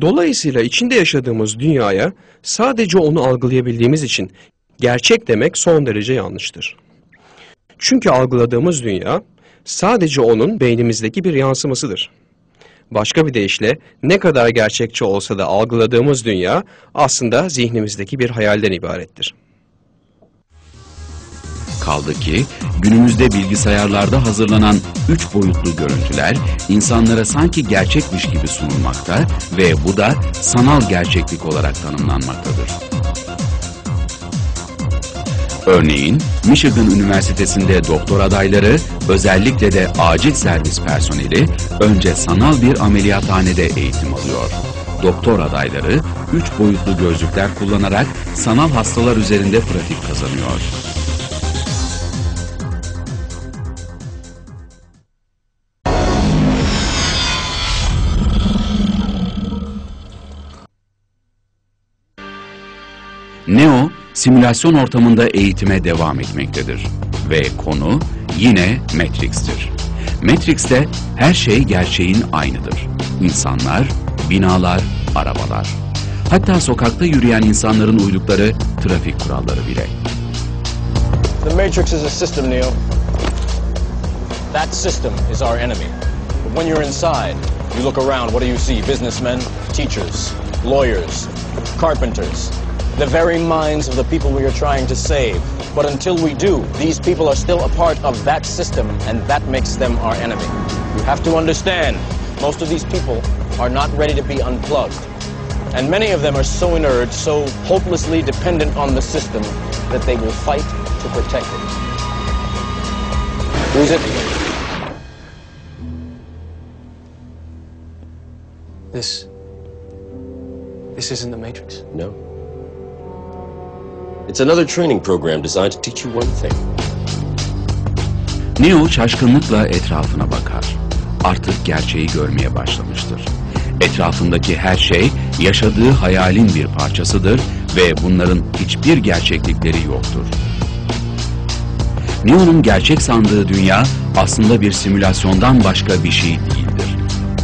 Dolayısıyla içinde yaşadığımız dünyaya sadece onu algılayabildiğimiz için gerçek demek son derece yanlıştır. Çünkü algıladığımız dünya sadece onun beynimizdeki bir yansımasıdır. Başka bir deyişle ne kadar gerçekçi olsa da algıladığımız dünya aslında zihnimizdeki bir hayalden ibarettir. Kaldı ki günümüzde bilgisayarlarda hazırlanan üç boyutlu görüntüler insanlara sanki gerçekmiş gibi sunulmakta ve bu da sanal gerçeklik olarak tanımlanmaktadır. Örneğin Michigan Üniversitesi'nde doktor adayları özellikle de acil servis personeli önce sanal bir ameliyathanede eğitim alıyor. Doktor adayları üç boyutlu gözlükler kullanarak sanal hastalar üzerinde pratik kazanıyor. Neo, simülasyon ortamında eğitime devam etmektedir. Ve konu yine Matrix'tir. Matrix'te her şey gerçeğin aynıdır. İnsanlar, binalar, arabalar. Hatta sokakta yürüyen insanların uydukları trafik kuralları bile. The Matrix is a system, Neo. That system is our enemy. But when you're inside, you look around, what do you see? Businessmen, teachers, lawyers, carpenters. The very minds of the people we are trying to save. But until we do, these people are still a part of that system, and that makes them our enemy. You have to understand, most of these people are not ready to be unplugged. And many of them are so inert, so hopelessly dependent on the system, that they will fight to protect it. Who's it? This. This isn't the Matrix. No. It's another training program designed to teach you one thing. Neo şaşkınlıkla etrafına bakar. Artık gerçeği görmeye başlamıştır. Etrafındaki her şey yaşadığı hayalin bir parçasıdır ve bunların hiçbir gerçeklikleri yoktur. Neo'nun gerçek sandığı dünya aslında bir simülasyondan başka bir şey değildir.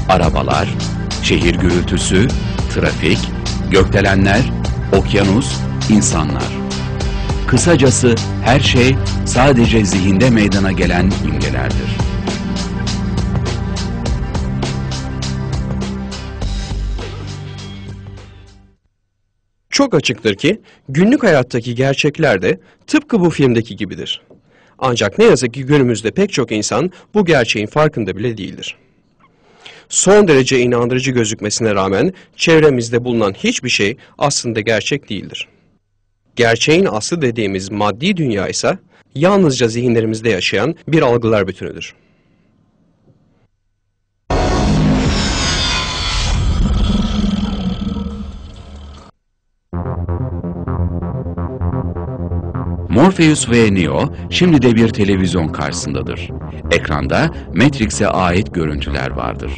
Arabalar, şehir gürültüsü, trafik, gökdelenler, okyanus, insanlar. Kısacası her şey sadece zihinde meydana gelen imgelerdir. Çok açıktır ki günlük hayattaki gerçekler de tıpkı bu filmdeki gibidir. Ancak ne yazık ki günümüzde pek çok insan bu gerçeğin farkında bile değildir. Son derece inandırıcı gözükmesine rağmen çevremizde bulunan hiçbir şey aslında gerçek değildir. Gerçeğin aslı dediğimiz maddi dünya ise yalnızca zihinlerimizde yaşayan bir algılar bütünüdür. Morpheus ve Neo şimdi de bir televizyon karşısındadır. Ekranda Matrix'e ait görüntüler vardır.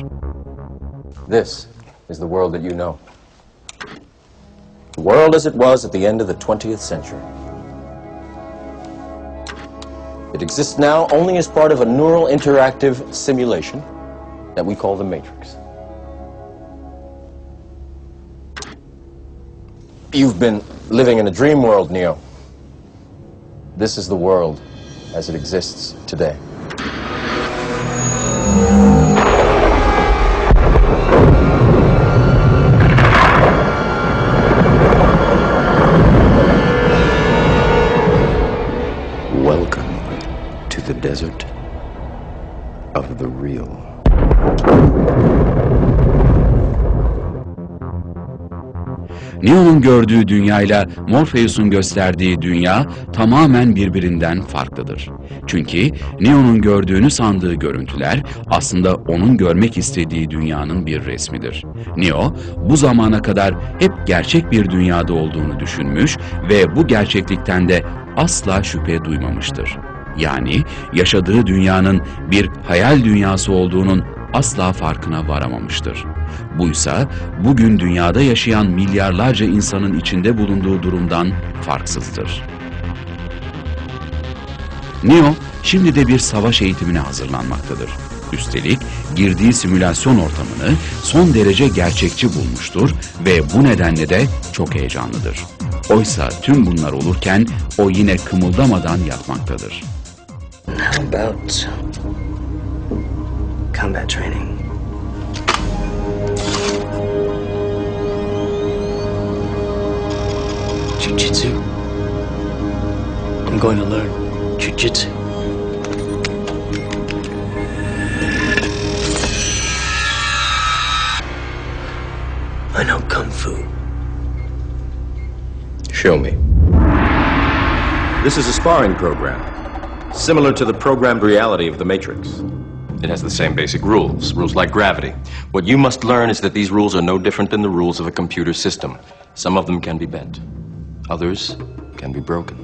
This is the world that you know. The world as it was at the end of the 20th century. It exists now only as part of a neural interactive simulation that we call the Matrix. You've been living in a dream world, Neo. This is the world as it exists today. Neo'nun gördüğü dünyayla Morpheus'un gösterdiği dünya tamamen birbirinden farklıdır. Çünkü Neo'nun gördüğünü sandığı görüntüler aslında onun görmek istediği dünyanın bir resmidir. Neo bu zamana kadar hep gerçek bir dünyada olduğunu düşünmüş ve bu gerçeklikten de asla şüphe duymamıştır. Yani yaşadığı dünyanın bir hayal dünyası olduğunun asla farkına varamamıştır. Buysa bugün dünyada yaşayan milyarlarca insanın içinde bulunduğu durumdan farksızdır. Neo şimdi de bir savaş eğitimine hazırlanmaktadır. Üstelik girdiği simülasyon ortamını son derece gerçekçi bulmuştur ve bu nedenle de çok heyecanlıdır. Oysa tüm bunlar olurken o yine kımıldamadan yatmaktadır. How about combat training? Jiu-jitsu. I'm going to learn jiu-jitsu. I know kung fu. Show me. This is a sparring program, similar to the programmed reality of The Matrix. It has the same basic rules, rules like gravity. What you must learn is that these rules are no different than the rules of a computer system. Some of them can be bent, others can be broken.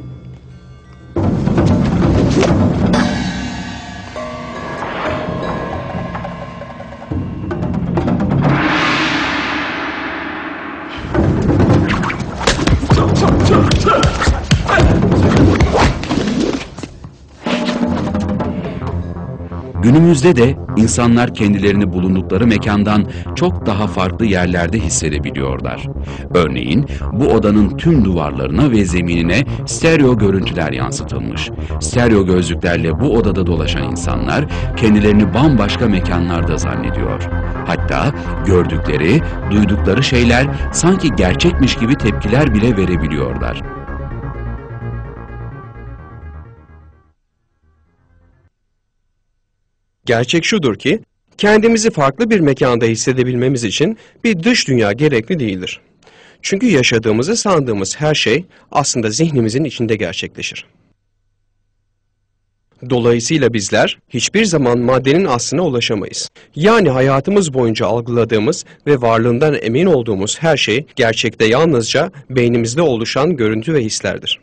Günümüzde de insanlar kendilerini bulundukları mekandan çok daha farklı yerlerde hissedebiliyorlar. Örneğin bu odanın tüm duvarlarına ve zeminine stereo görüntüler yansıtılmış. Stereo gözlüklerle bu odada dolaşan insanlar kendilerini bambaşka mekanlarda zannediyor. Hatta gördükleri, duydukları şeyler sanki gerçekmiş gibi tepkiler bile verebiliyorlar. Gerçek şudur ki, kendimizi farklı bir mekanda hissedebilmemiz için bir dış dünya gerekli değildir. Çünkü yaşadığımızı sandığımız her şey aslında zihnimizin içinde gerçekleşir. Dolayısıyla bizler hiçbir zaman maddenin aslına ulaşamayız. Yani hayatımız boyunca algıladığımız ve varlığından emin olduğumuz her şey gerçekte yalnızca beynimizde oluşan görüntü ve hislerdir.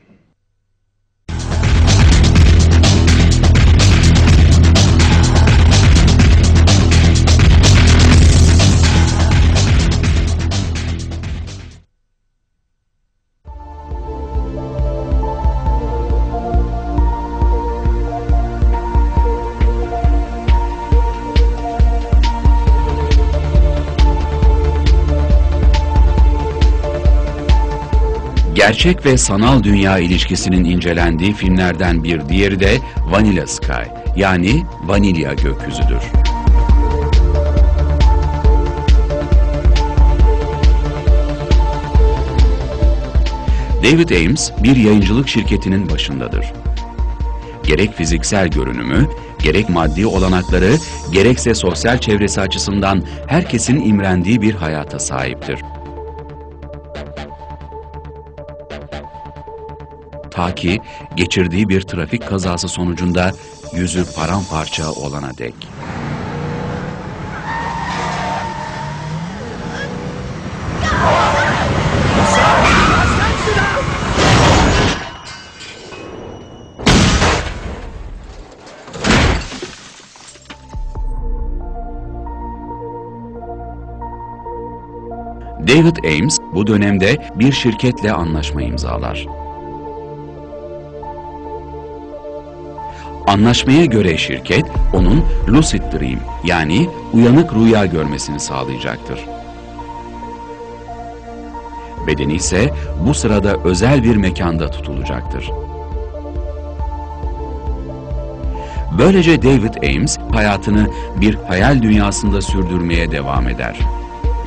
Gerçek ve sanal dünya ilişkisinin incelendiği filmlerden bir diğeri de Vanilla Sky yani Vanilya Gökyüzüdür. David Ames bir yayıncılık şirketinin başındadır. Gerek fiziksel görünümü, gerek maddi olanakları, gerekse sosyal çevresi açısından herkesin imrendiği bir hayata sahiptir. Ta ki geçirdiği bir trafik kazası sonucunda yüzü paramparça olana dek. David Ames bu dönemde bir şirketle anlaşma imzalar. Anlaşmaya göre şirket onun lucid dream yani uyanık rüya görmesini sağlayacaktır. Bedeni ise bu sırada özel bir mekanda tutulacaktır. Böylece David Ames hayatını bir hayal dünyasında sürdürmeye devam eder.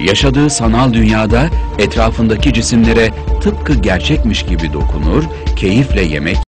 Yaşadığı sanal dünyada etrafındaki cisimlere tıpkı gerçekmiş gibi dokunur, keyifle yemek